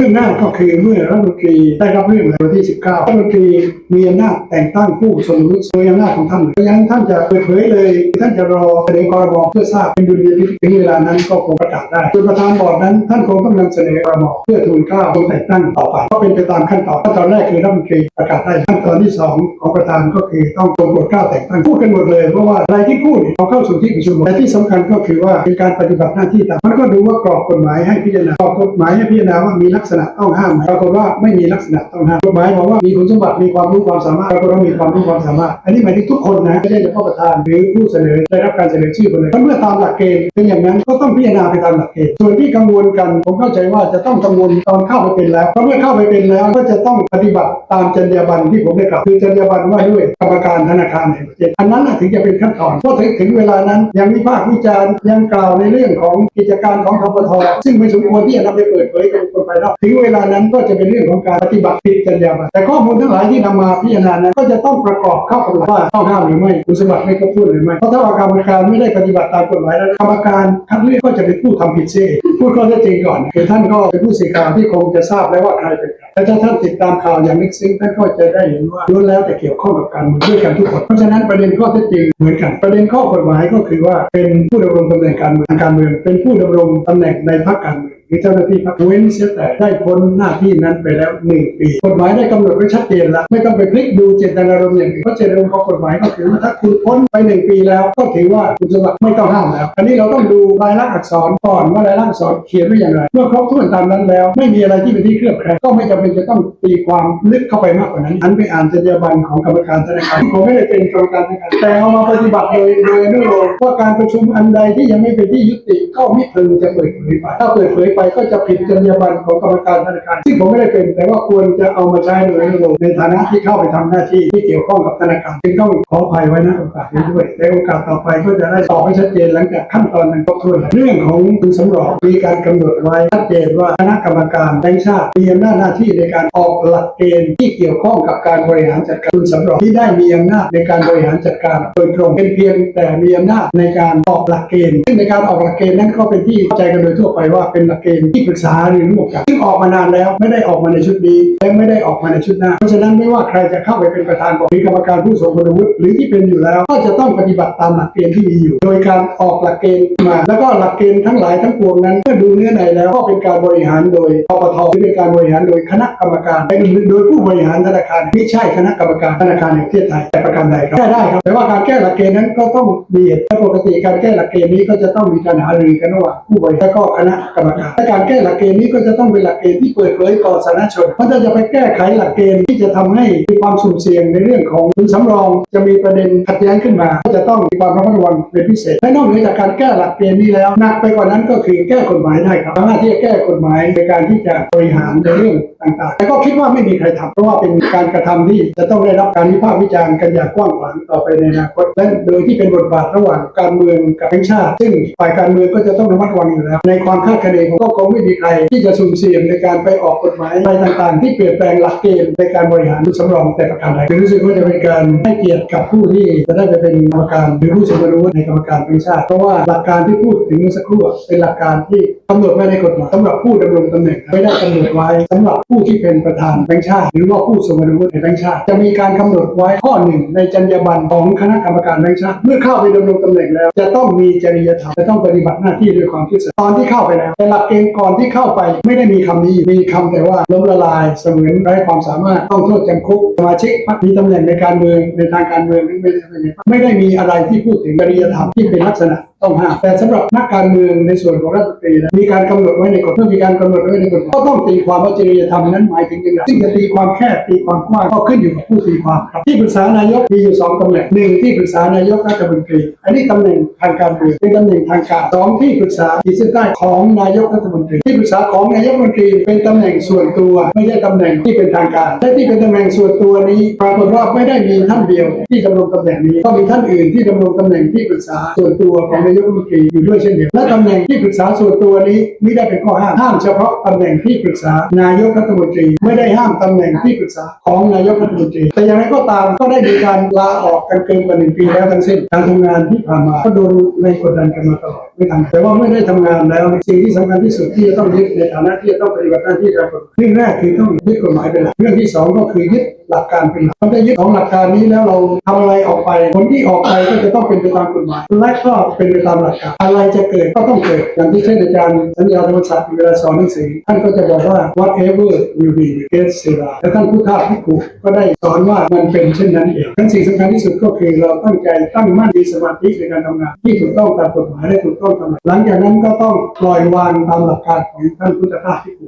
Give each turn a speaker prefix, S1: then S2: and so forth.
S1: เรื่งหน้าก็คือเมื่อรัฐมนตรีได้รับเรื่องในวันที่ 19รัฐมนตรีมีอำนาจแต่งตั้งผู้ทรงวุฒิโดยอำนาจของท่านเพราะฉะนั้นท่านจะเปิดเผยเลยท่านจะรอเสนอคอรมเพื่อทราบเป็นดุลยพินิจถึงเวลานั้นก็คงประกาศได้ส่วนประธานบอร์ดนั้น ท่านคงต้องนำเสนอคอรมเพื่อทูลเกล้าทรงแต่งตั้งต่อไปก็เป็นไปตามขั้นตอนขั้นตอนแรกคือรัฐมนตรีประกาศได้ขั้นตอนที่สองของประธานก็คือต้องทรงโปรดเกล้าแต่งตั้งพูดกันหมดเลยเพราะว่าอะไรที่พูดเนี่ยเอาเข้าสู่ที่ประชุมหมแต่ที่สำคัญก็คือว่าเป็นการปฏิบัติหน้าที่ตามมันก็ดูว่ากรอบกฎหมายให้พิจารณากรอบกฎหมายให้พิจารณาว่ามีลักษษณะต้องห้ามหมปรากฏว่าไม่มีลักษณะต้องห้ามกฎหมายบอกว่ามีคุณสมบัติมีความรู้ความสามารถปรากฏว่ามีความรู้ความสามารถ อันนี้หมายถึงทุกคนนะไม่ใช่เฉพาะประธานหรือผู้เสนอได้รับการเสนอชื่อไปเลยเพราะเมื่อตามหลักเกณฑ์เป็นอย่างนั้นก็ต้องพิจารณาไปตามหลักเกณฑ์ส่วนที่กังวลกันผมเข้าใจว่าจะต้องกังวลตอนเข้าไปเป็นแล้วเพราะเมื่อเข้าไปเป็นแล้วก็จะต้องปฏิบัติตามจรรยาบรรณที่ผมได้กล่าวคือจรรยาบรรณว่าด้วยกรรมการธนาคารแห่งประเทศอันนั้นถึงจะเป็นขั้นตอนเพราะถึงถึงเวลานั้นยังวิพากษ์วิจารณ์ยังกล่าวในเรื่องของกิจการของทปทซึ่งไม่สมควรที่จะนำไปเปิดเผยกับคนภายนอกถึงเวลานั้นก็จะเป็นเรื่องของการปฏิบัติผิดจรรยาบรรณแต่ข้อมูลทั้งหลายที่นำมาพิจารณานั้นก็จะต้องประกอบเข้ากับหลักว่าต้องห้ามหรือไม่คุณสมบัติไม่ครบถ้วนหรือไม่เพราะถ้ากรรมการไม่ได้ปฏิบัติตามกฎหมายแล้วกรรมการคัดเลือกก็จะเป็นผู้ทำผิดเสียพูดข้อเท็จจริงก่อนคือท่านก็เป็นผู้สื่อข่าวที่คงจะทราบแล้วว่าใครเป็นใครและถ้าท่านติดตามข่าวอย่างลึกซึ้งท่านก็จะได้เห็นว่าล้วนแล้วแต่เกี่ยวข้องกับการเมืองด้วยกันทุกคน เพราะฉะนั้นประเด็นข้อเท็จจริงเหมือนกัน ประเด็นข้อกฎหมายก็คือว่าเป็นผู้ดำรงตำแหน่งการเมืองทางการเมือง เป็นผู้ดำรงตำแหน่งในพรรคการเมืองหรือเจ้าหน้าที่พรรคเว้นเสียแต่ได้พ้นหน้าที่นั้นไปแล้วหนึ่งปีกฎหมายได้กำหนดไว้ชัดเจนแล้วไม่ต้องไปพลิกดูเจตนารมณ์อย่างอื่นเพราะเจตนารมณ์ของกฎหมายก็คือว่าถ้าคุณพ้นไปหนึ่งปีแล้วก็ถือว่าคุณสมบัติไม่ต้องห้ามแล้ว อันนี้เราต้องดูรายลักษณ์อักษรก่อนว่ารายลักษณ์อักษรเขียนไว้อย่างไร เมื่อครบถ้วนตามนั้นแล้ว ไม่มีอะไรที่เป็นที่เคลือบแคลงก็ไม่จำเป็นจะต้องตีความลึกเข้าไปมากกว่านั้นอันไปอ่านจรรยาบรรณของกรรมการธนาคารผมไม่ได้เป็นกรรมการธนาคารแต่เอามาปฏิบัติโดยโดยนุโลมว่าการประชุมอันใดที่ยังไม่เป็นที่ยุติก็ไม่พึงจะเปิดเผยไป ถ้าเปิดเผยไปก็จะผิดจรรยาบรรณของกรรมการธนาคารซึ่งผมไม่ได้เป็น แต่ว่าควรจะเอามาใช้โดยนุโลมในฐานะที่เข้าไปทำหน้าที่ที่เกี่ยวข้องกับธนาคารจึงต้องขออภัยไว้นะโอกาสนี้ด้วยในโอกาสต่อไปก็จะได้ตอบให้ชัดเจนหลังจากขั้นตอนนั้นครบถ้วนเรื่องของคุณสำรองมีการกำหนดไว้ชัดเจนว่าคณะกรรมการแบงค์ชาติมีอำนาจหน้าที่ในการออกหลักเกณฑ์ที่เกี่ยวข้องกับการบริหารจัดการคุณสำรองที่ได้มีอำนาจในการบริหารจัดการโดยตรงเป็นเพียงแต่มีอำนาจในการออกหลักเกณฑ์ซึ่งในการออกหลักเกณฑ์นั้นก็เป็นที่เข้าใจกันโดยทั่วไปว่าเป็นหลักเกณฑ์ที่ปรึกษาหรือร่วมกันซึ่งออกมานานแล้วไม่ได้ออกมาในชุดนี้ และไม่ได้ออกมาในชุดหน้า เพราะฉะนั้นไม่ว่าใครจะเข้าไปเป็นประธานบอร์ดหรือกรรมการผู้ทรงคุณวุฒิหรือที่เป็นอยู่แล้ว ก็จะต้องปฏิบัติตามหลักเกณฑ์ที่มีอยู่ โดยการออกหลักเกณฑ์มา แล้วก็หลักเกณฑ์ทั้งหลายทั้งปวงนั้นเมื่อดูเนื้อในแล้วก็เป็นการบริหารโดยปปทหรือเป็นการบริหารโดยคณะณะกรรมการเป็นโดยผู้บริหารธนาคารไม่ใช่คณะกรรมการธนาคารแห่งประเทศไทยแต่ประการใดครับแก้ได้ครับแต่ว่าการแก้หลักเกณฑ์นั้นก็ต้องมีเหตุและปกติการแก้หลักเกณฑ์นี้ก็จะต้องมีการหารือกันระหว่างผู้บริหารและก็คณะกรรมการและการแก้หลักเกณฑ์นี้ก็จะต้องเป็นหลักเกณฑ์ที่เปิดเผยต่อสาธารณชนเพราะถ้าจะไปแก้ไขหลักเกณฑ์ที่จะทำให้มีความสุ่มเสี่ยงในเรื่องของทุนสำรอง จะมีประเด็นขัดแย้งขึ้นมา ก็จะต้องมีความระมัดระวังเป็นพิเศษและนอกเหนือจากการแก้หลักเกณฑ์นี้แล้วหนักไปกว่านั้นก็คือแก้กฎหมายได้ครับสามารถที่จะแก้กฎหมายในการที่จะบริหารในเรื่องต่างๆ แต่ก็คิดว่าไม่มีใครทำเพราะว่าเป็นการกระทำที่จะต้องได้รับการวิพากษ์วิจารณ์กันอย่างกว้างขวางต่อไปในอนาคตและโดยที่เป็นบทบาทระหว่างการเมืองกับแบงชาติ ซึ่งฝ่ายการเมืองก็จะต้องระมัดระวังอยู่แล้ว ในความคาดคะเนของก็คงไม่มีใครที่จะสุ่มเสี่ยงในการไปออกกฎหมายอะไรต่างๆ ที่เปลี่ยนแปลงหลักเกณฑ์ในการบริหารสำรองแต่ประการใดรู้สึกว่าจะเป็นการให้เกียรติกับผู้ที่จะได้ไปเป็นกรรมการหรือผู้ทรงคุณวุฒิในกรรมการแบงชาติ เพราะว่าหลักการที่พูดถึงเมื่อสักครู่เป็นหลักการที่กำหนดไว้ในกฎหมายสำหรับผู้ดำรงตำแหน่งไม่ได้กำหนดไว้สำหรับผู้ที่เป็นประธานแบงค์ชาติ หรือว่าผู้ทรงคุณวุฒิในแบงค์ชาติ จะมีการกำหนดไว้ข้อหนึ่งในจรรยาบรรณของคณะกรรมการแบงค์ชาติ เมื่อเข้าไปดำรงตำแหน่งแล้ว จะต้องมีจริยธรรมจะต้องปฏิบัติหน้าที่ด้วยความซื่อสัตย์ตอนที่เข้าไปแล้วแต่หลักเกณฑ์ก่อนที่เข้าไปไม่ได้มีคำนี้มีคำแต่ว่าล้มละลายเสมือนไร้ความสามารถต้องโทษจำคุกสมาชิกพรรคมีตำแหน่งในการเมืองในทางการเมืองหรือไม่ได้ไม่ได้ไม่ได้มีอะไรที่พูดถึงจริยธรรมที่เป็นลักษณะ ต้องห้ามแต่สำหรับนักการเมืองในส่วนของรัฐมนตรีนะมีการกำหนดไว้ในกฎเมื่อมีการกำหนดไว้ในกฎก็ต้องตีความว่าจริยธรรมนั้นหมายถึงอย่างไรซึ่งจะตีความแคบตีความกว้างก็ขึ้นอยู่กับผู้ตีความครับที่ปรึกษานายกมีอยู่สองตำแหน่งหนึ่งที่ปรึกษานายกรัฐมนตรี อันนี้ตำแหน่งทางการเมืองเป็นตำแหน่งทางการสองที่ปรึกษาขีดเส้นใต้ของนายกรัฐมนตรี ที่ปรึกษาของนายกรัฐมนตรี เป็นตำแหน่งส่วนตัว ไม่ใช่ตำแหน่งที่เป็นทางการและที่เป็นตำแหน่งส่วนตัวนี้ปรากฏว่าไม่ได้มีท่านเดียวที่ดำรงตำแหน่งนี้ก็มีท่านอื่นที่ดำรงตำแหน่งที่ปรึกษาส่วนตัวของายนายกรัฐมนตรีอยู่ด้วยเช่นเดียวกันและตำแหน่งที่ปรึกษาส่วนตัวนี้ไม่ได้เป็นข้อห้ามห้ามเฉพาะตำแหน่งที่ปรึกษานายกรัฐมนตรี ไม่ได้ห้ามตำแหน่งที่ปรึกษาของนายกรัฐมนตรี แต่อย่างไรก็ตามก็ได้มีการลาออกกันเกินกว่าหนึ่งปีแล้วทั้งสิ้นการทำงานที่ผ่านมาก็โดนในกดดันกันมาตลอดไม่ทำแต่ว่าไม่ได้ทำงานแล้วสิ่งที่สำคัญที่สุดที่จะต้องยึดในฐานะที่จะต้องปฏิบัติหน้าที่ตามกฎหมายเรื่องแรกคือต้องยึดกฎหมายเป็นหลักเรื่องที่สองก็คือยึดหลักการเป็นหลักพอได้ยึดของหลักการนี้แล้วเราทำอะไรออกไปผลที่ออกไปก็จะต้องเป็นไปตามกฎหมายและก็เป็นไปตามหลักการอะไรจะเกิดก็ต้องเกิดอย่างที่เช่นอาจารย์สัญญาธรรมศาสตร์เวลาสอนหนังสือท่านก็จะบอกว่า whatever will be is sera และท่านผู้ท่าผู้ครูก็ได้สอนว่ามันเป็นเช่นนั้นเองทั้นสิ่งสำคัญที่สุดก็คือเราตั้งใจตั้งมั่นมีสมาธิในการทำงานที่ถูกต้องตามกฎหมายและถูกต้องตามหลักหลังจากนั้นก็ต้องปล่อยวางตามหลักการของท่านพุทธทาสที่ครู